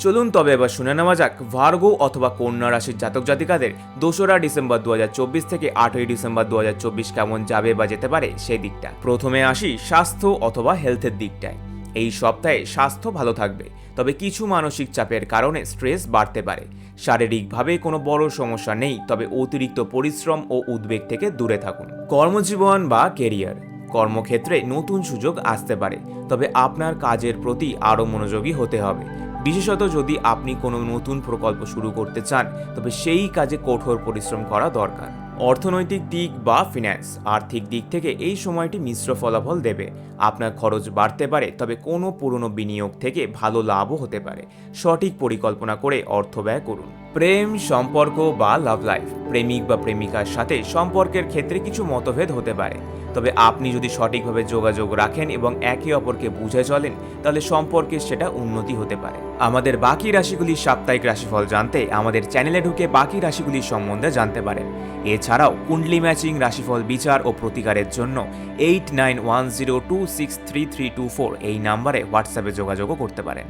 চলুন তবে এবার শুনে নেওয়া যাক ভার্গো অথবা কন্যা রাশির জাতক জাতিকাদের দোসরা ডিসেম্বর দুহাজার চব্বিশ থেকে আটই ডিসেম্বর দু কেমন যাবে বা যেতে পারে সেই দিকটা। প্রথমে আসি স্বাস্থ্য অথবা হেলথের দিকটায়। এই সপ্তাহে স্বাস্থ্য ভালো থাকবে, তবে কিছু মানসিক চাপের কারণে স্ট্রেস বাড়তে পারে। শারীরিকভাবে কোনো বড় সমস্যা নেই, তবে অতিরিক্ত পরিশ্রম ও উদ্বেগ থেকে দূরে থাকুন। কর্মজীবন বা কেরিয়ার। কর্মক্ষেত্রে নতুন সুযোগ আসতে পারে, তবে আপনার কাজের প্রতি আরও মনোযোগী হতে হবে। বিশেষত যদি আপনি কোনো নতুন প্রকল্প শুরু করতে চান, তবে সেই কাজে কঠোর পরিশ্রম করা দরকার। অর্থনৈতিক দিক বা ফিন্যান্স আর্থিক দিক থেকে এই সময়টি মিশ্র ফলাফল দেবে। আপনার খরচ বাড়তে পারে, তবে কোনো পুরনো বিনিয়োগ থেকে ভালো লাভও হতে পারে। সঠিক পরিকল্পনা করে অর্থ ব্যয় করুন। প্রেম, সম্পর্ক বা লাভ লাইফ প্রেমিক বা প্রেমিকার সাথে সম্পর্কের ক্ষেত্রে কিছু মতভেদ হতে পারে। তবে আপনি যদি সঠিকভাবে যোগাযোগ রাখেন এবং একে অপরকে বুঝে চলেন, তাহলে সম্পর্কে সেটা উন্নতি হতে পারে। আমাদের বাকি রাশিগুলির সাপ্তাহিক রাশিফল জানতে আমাদের চ্যানেলে ঢুকে বাকি রাশিগুলির সম্বন্ধে জানতে পারেন। এছাড়াও কুণ্ডলি ম্যাচিং রাশিফল বিচার ও প্রতিকারের জন্য eight nine one zero two six three three two four এই নাম্বারে হোয়াটসঅ্যাপে যোগাযোগও করতে পারেন।